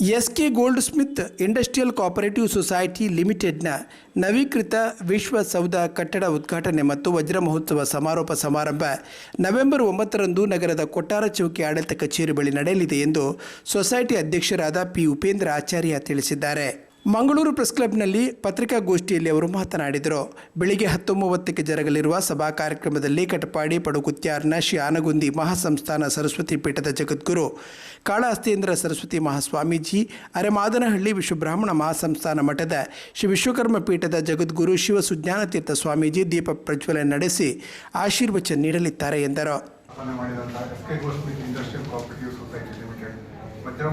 SK goldsmith industrial cooperative society ಲಿಮಿಟೆಡ್ನ ನವೀಕೃತ ವಿಶ್ವಸೌಧ ಕಟ್ಟಡ ಉದ್ಘಾಟನೆ ಮತ್ತು ವಜ್ರ ಮಹೋತ್ಸವ ಸಮಾರೋಪ ಸಮಾರಂಭ ನವೆಂಬರ್ ಒಂಬತ್ತರಂದು ನಗರದ ಕೊಟ್ಟಾರ ಚೌಕಿ ಆಡಳಿತ ಕಚೇರಿ ಬಳಿ ನಡೆಯಲಿದೆ ಎಂದು ಸೊಸೈಟಿ ಅಧ್ಯಕ್ಷರಾದ ಪಿ ಉಪೇಂದ್ರ ಆಚಾರ್ಯ ತಿಳಿಸಿದ್ದಾರೆ. ಮಂಗಳೂರು ಪ್ರೆಸ್ ಕ್ಲಬ್ನಲ್ಲಿ ಪತ್ರಿಕಾಗೋಷ್ಠಿಯಲ್ಲಿ ಅವರು ಮಾತನಾಡಿದರು. ಬೆಳಿಗ್ಗೆ ಹತ್ತು ಮೂವತ್ತಕ್ಕೆ ಜರಗಲಿರುವ ಸಭಾ ಕಾರ್ಯಕ್ರಮದಲ್ಲಿ ಕಟಪಾಡಿ ಪಡುಕುತ್ಯಾರ್ನ ಶ್ರೀ ಆನಗುಂದಿ ಮಹಾಸಂಸ್ಥಾನ ಸರಸ್ವತಿ ಪೀಠದ ಜಗದ್ಗುರು ಕಾಳಹಸ್ತೇಂದ್ರ ಸರಸ್ವತಿ ಮಹಾಸ್ವಾಮೀಜಿ, ಅರೆಮಾದನಹಳ್ಳಿ ವಿಶ್ವಬ್ರಾಹ್ಮಣ ಮಹಾಸಂಸ್ಥಾನ ಮಠದ ಶ್ರೀ ವಿಶ್ವಕರ್ಮ ಪೀಠದ ಜಗದ್ಗುರು ಶಿವ ಸುಜ್ಞಾನತೀರ್ಥ ಸ್ವಾಮೀಜಿ ದೀಪ ಪ್ರಜ್ವಲನೆ ನಡೆಸಿ ಆಶೀರ್ವಚನ ನೀಡಲಿದ್ದಾರೆ ಎಂದರು.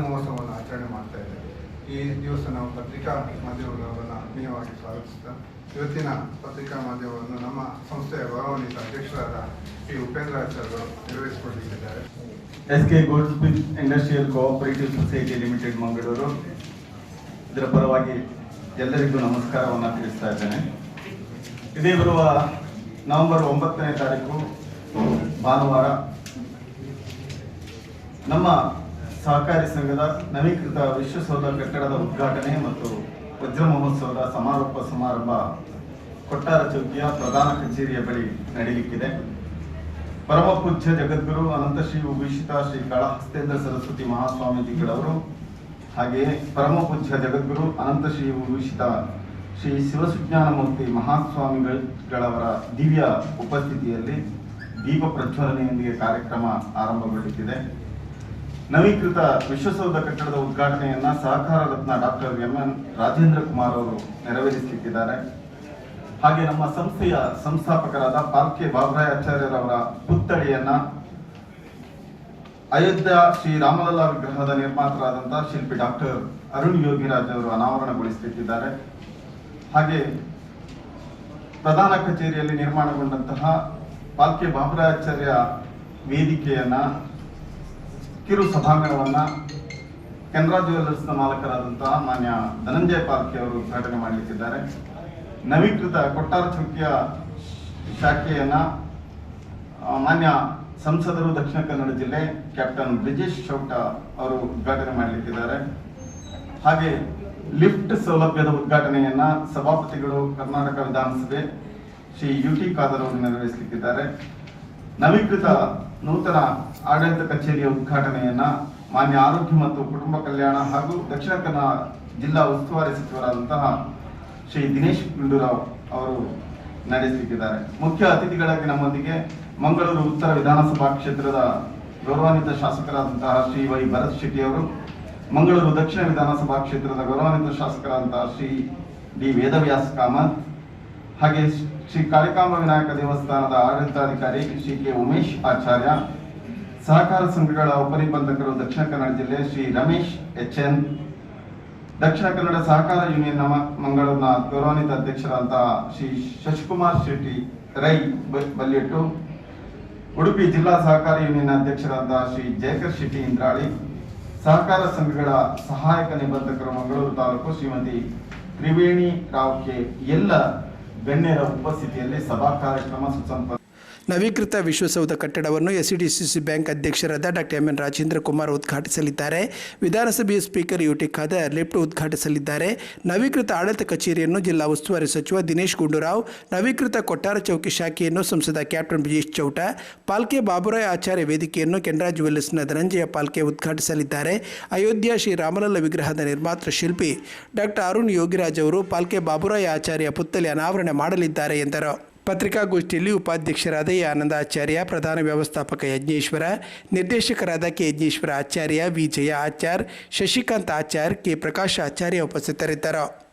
ಮಹೋತ್ಸವವನ್ನು ಆಚರಣೆ ಮಾಡ್ತಾ ಇದೆ ಈ ದಿವಸ ನಾವು ಪತ್ರಿಕಾ ಮಾಧ್ಯಮಗಳನ್ನು ಆತ್ಮೀಯವಾಗಿ ಸ್ವಾಗತಿಸ್ತಾ ಇವತ್ತಿನ ಪತ್ರಿಕಾ ಮಾಧ್ಯಮವನ್ನು ನಮ್ಮ ಸಂಸ್ಥೆಯ ಗೌರವಾನ್ವಿತ ಅಧ್ಯಕ್ಷರಾದ ಶ್ರೀ ಉಪೇಂದ್ರ ಆಚಾರ್ಯರು ನಿರ್ವಹಿಸಿಕೊಂಡಿದ್ದಾರೆ. S K gold industrial cooperative society limited Mangaluru. ಇದರ ಪರವಾಗಿ ಎಲ್ಲರಿಗೂ ನಮಸ್ಕಾರವನ್ನು ತಿಳಿಸ್ತಾ ಇದ್ದೇನೆ. ಇದೇ ಬರುವ ನವೆಂಬರ್ ಒಂಬತ್ತನೇ ತಾರೀಕು ಭಾನುವಾರ ನಮ್ಮ ಸಹಕಾರಿ ಸಂಘದ ನವೀಕೃತ ವಿಶ್ವಸೌಧ ಕಟ್ಟಡದ ಉದ್ಘಾಟನೆ ಮತ್ತು ವಜ್ರ ಮಹೋತ್ಸವದ ಸಮಾರೋಪ ಸಮಾರಂಭ ಕೊಟ್ಟಾರ ಚೌಕಿಯ ಪ್ರಧಾನ ಕಚೇರಿಯ ಬಳಿ ನಡೆಯಲಿಕ್ಕಿದೆ. ಪರಮ ಪೂಜ್ಯ ಜಗದ್ಗುರು ಅನಂತ ಶ್ರೀ ಉಭೀಷಿತ ಶ್ರೀ ಕಾಳಹಸ್ತೇಂದ್ರ ಸರಸ್ವತಿ ಮಹಾಸ್ವಾಮೀಜಿಗಳವರು ಹಾಗೆಯೇ ಪರಮ ಪೂಜ್ಯ ಜಗದ್ಗುರು ಅನಂತ ಶ್ರೀ ಉಭೀಷಿತ ಶ್ರೀ ಶಿವಸುಜ್ಞಾನಮೂರ್ತಿ ಮಹಾಸ್ವಾಮಿಗಳವರ ದಿವ್ಯ ಉಪಸ್ಥಿತಿಯಲ್ಲಿ ದೀಪ ಪ್ರಜ್ವಲನೆಯೊಂದಿಗೆ ಕಾರ್ಯಕ್ರಮ ಆರಂಭಗೊಳ್ಳುತ್ತಿದೆ ನವೀಕೃತ ವಿಶ್ವಸೌಧ ಕಟ್ಟಡದ ಉದ್ಘಾಟನೆಯನ್ನ ಸಹಕಾರ ರತ್ನ doctor M N Rajendra Kumar ಅವರು ನೆರವೇರಿಸಲಿಕ್ಕಿದ್ದಾರೆ. ಹಾಗೆ ನಮ್ಮ ಸಂಸ್ಥೆಯ ಸಂಸ್ಥಾಪಕರಾದ ಪಾಲ್ಕೆ ಬಾಬ್ರಾಯ್ ಆಚಾರ್ಯರವರ ಪುತ್ಥಳಿಯನ್ನ ಅಯೋಧ್ಯ ಶ್ರೀ ರಾಮಲಲ್ಲಾ ವಿಗ್ರಹದ ನಿರ್ಮಾತರಾದಂತಹ ಶಿಲ್ಪಿ ಡಾಕ್ಟರ್ ಅರುಣ್ ಯೋಗಿರಾಜ್ ಅವರು ಅನಾವರಣಗೊಳಿಸಲಿಕ್ಕಿದ್ದಾರೆ. ಹಾಗೆ ಪ್ರಧಾನ ಕಚೇರಿಯಲ್ಲಿ ನಿರ್ಮಾಣಗೊಂಡಂತಹ ಪಾಲ್ಕೆ ಬಾಬರಾಯಾಚಾರ್ಯ ವೇದಿಕೆಯನ್ನ ಕಿರು ಸಭಾಂಗಣವನ್ನು ಕೆನರಾ ಜ್ಯುವೆಲ್ಲರ್ಸ್ನ ಮಾಲಕರಾದಂತಹ ಮಾನ್ಯ ಧನಂಜಯ ಪಾರ್ಕಿ ಅವರು ಉದ್ಘಾಟನೆ ಮಾಡಲಿಕ್ಕಿದ್ದಾರೆ. ನವೀಕೃತ ಕೊಟ್ಟಾರ ಚೌಕಿಯ ಶಾಖೆಯನ್ನು ಮಾನ್ಯ ಸಂಸದರು ದಕ್ಷಿಣ ಕನ್ನಡ ಜಿಲ್ಲೆ ಕ್ಯಾಪ್ಟನ್ ಬ್ರಿಜೇಶ್ ಚೌಟ ಅವರು ಉದ್ಘಾಟನೆ ಮಾಡಲಿಕ್ಕಿದ್ದಾರೆ. ಹಾಗೆ ಲಿಫ್ಟ್ ಸೌಲಭ್ಯದ ಉದ್ಘಾಟನೆಯನ್ನ ಸಭಾಪತಿಗಳು ಕರ್ನಾಟಕ ವಿಧಾನಸಭೆ ಶ್ರೀ ಯು ಟಿ ಖಾದರ್ ಅವರು ನೆರವೇರಿಸಲಿಕ್ಕಿದ್ದಾರೆ. ನವೀಕೃತ ನೂತನ ಆಡಳಿತ ಕಚೇರಿಯ ಉದ್ಘಾಟನೆಯನ್ನ ಮಾನ್ಯ ಆರೋಗ್ಯ ಮತ್ತು ಕುಟುಂಬ ಕಲ್ಯಾಣ ಹಾಗೂ ದಕ್ಷಿಣ ಕನ್ನಡ ಜಿಲ್ಲಾ ಉಸ್ತುವಾರಿ ಸಚಿವರಾದಂತಹ ಶ್ರೀ ದಿನೇಶ್ ಗುಂಡೂರಾವ್ ಅವರು ನಡೆಸಲಿಕ್ಕಿದ್ದಾರೆ. ಮುಖ್ಯ ಅತಿಥಿಗಳಾಗಿ ನಮ್ಮೊಂದಿಗೆ ಮಂಗಳೂರು ಉತ್ತರ ವಿಧಾನಸಭಾ ಕ್ಷೇತ್ರದ ಗೌರವಾನ್ವಿತ ಶಾಸಕರಾದಂತಹ ಶ್ರೀ ವೈ ಭರತ್ ಶೆಟ್ಟಿ ಅವರು, ಮಂಗಳೂರು ದಕ್ಷಿಣ ವಿಧಾನಸಭಾ ಕ್ಷೇತ್ರದ ಗೌರವಾನ್ವಿತ ಶಾಸಕರಾದಂತಹ ಶ್ರೀ ಡಿ ವೇದವ್ಯಾಸ್ ಕಾಮತ್ ಹಾಗೆ ಶ್ರೀ ಕಾಳಿಕಾಂಬ ವಿನಾಯಕ ದೇವಸ್ಥಾನದ ಆಡಳಿತಾಧಿಕಾರಿ ಶ್ರೀ ಕೆ ಉಮೇಶ್ ಆಚಾರ್ಯ, ಸಹಕಾರ ಸಂಘಗಳ ಉಪನಿಬಂಧಕರು ದಕ್ಷಿಣ ಕನ್ನಡ ಜಿಲ್ಲೆ ಶ್ರೀ ರಮೇಶ್ ಎಚ್ ಎನ್ ದಕ್ಷಿಣ ಕನ್ನಡ ಸಹಕಾರ ಯೂನಿಯನ್ ಮಂಗಳೂರಿನ ಗೌರವಾನ್ವಿತ ಅಧ್ಯಕ್ಷರಾದಂತಹ ಶ್ರೀ ಶಶಿಕುಮಾರ್ ಶೆಟ್ಟಿ ರೈ ಬಲ್ಯಟ್ಟು ಉಡುಪಿ ಜಿಲ್ಲಾ ಸಹಕಾರ ಯೂನಿಯನ್ ಅಧ್ಯಕ್ಷರಾದ ಶ್ರೀ ಜಯಕರ್ ಶೆಟ್ಟಿ ಇಂದ್ರಾಳಿ, ಸಹಕಾರ ಸಂಘಗಳ ಸಹಾಯಕ ನಿಬಂಧಕರು ಮಂಗಳೂರು ತಾಲೂಕು ಶ್ರೀಮತಿ ತ್ರಿವೇಣಿ ರಾವ್ ಕೆ, ಎಲ್ಲ ಗಣ್ಯರ ಉಪಸ್ಥಿತಿಯಲ್ಲಿ ಸಭಾ ಕಾರ್ಯಕ್ರಮ ಸುಸಂಪನ್ನ ನವೀಕೃತ ವಿಶ್ವಸೌಧ ಕಟ್ಟಡವನ್ನು ಎಸ್ಸಿಡಿಸಿಸಿ ಬ್ಯಾಂಕ್ ಅಧ್ಯಕ್ಷರಾದ doctor M N Rajendra Kumar ಉದ್ಘಾಟಿಸಲಿದ್ದಾರೆ. ವಿಧಾನಸಭೆಯ speaker U T Khader lift ಉದ್ಘಾಟಿಸಲಿದ್ದಾರೆ. ನವೀಕೃತ ಆಡಳಿತ ಕಚೇರಿಯನ್ನು ಜಿಲ್ಲಾ ಉಸ್ತುವಾರಿ ಸಚಿವ ದಿನೇಶ್ ಗುಂಡೂರಾವ್, ನವೀಕೃತ ಕೊಟ್ಟಾರ ಚೌಕಿ ಶಾಖೆಯನ್ನು ಸಂಸದ ಕ್ಯಾಪ್ಟನ್ ಬ್ರಿಜೇಶ್ ಚೌಟ, ಪಾಲ್ಕೆ ಬಾಬುರಾಯ್ ಆಚಾರ್ಯ ವೇದಿಕೆಯನ್ನು ಕೆನರಾ ಜುವೆಲ್ಲರ್ಸ್ನ ಧನಂಜಯ ಪಾಲ್ಕೆ ಉದ್ಘಾಟಿಸಲಿದ್ದಾರೆ. ಅಯೋಧ್ಯ ಶ್ರೀ ರಾಮಲಲ್ಲ ವಿಗ್ರಹದ ನಿರ್ಮಾತೃ ಶಿಲ್ಪಿ ಡಾಕ್ಟರ್ ಅರುಣ್ ಯೋಗಿರಾಜ್ ಅವರು ಪಾಲ್ಕೆ ಬಾಬುರಾಯ್ ಆಚಾರ್ಯ ಪುತ್ತಲಿ ಅನಾವರಣ ಮಾಡಲಿದ್ದಾರೆ ಎಂದರು. ಪತ್ರಿಕಾಗೋಷ್ಠಿಯಲ್ಲಿ ಉಪಾಧ್ಯಕ್ಷರಾದ ಎ ಆನಂದಾಚಾರ್ಯ, ಪ್ರಧಾನ ವ್ಯವಸ್ಥಾಪಕ ಯಜ್ಞೇಶ್ವರ, ನಿರ್ದೇಶಕರಾದ ಕೆ ಯಜ್ಞೇಶ್ವರ ಆಚಾರ್ಯ, ವಿಜಯ ಆಚಾರ್, ಶಶಿಕಾಂತ್ ಆಚಾರ್, ಕೆ ಪ್ರಕಾಶ್ ಆಚಾರ್ಯ ಉಪಸ್ಥಿತರಿದ್ದರು.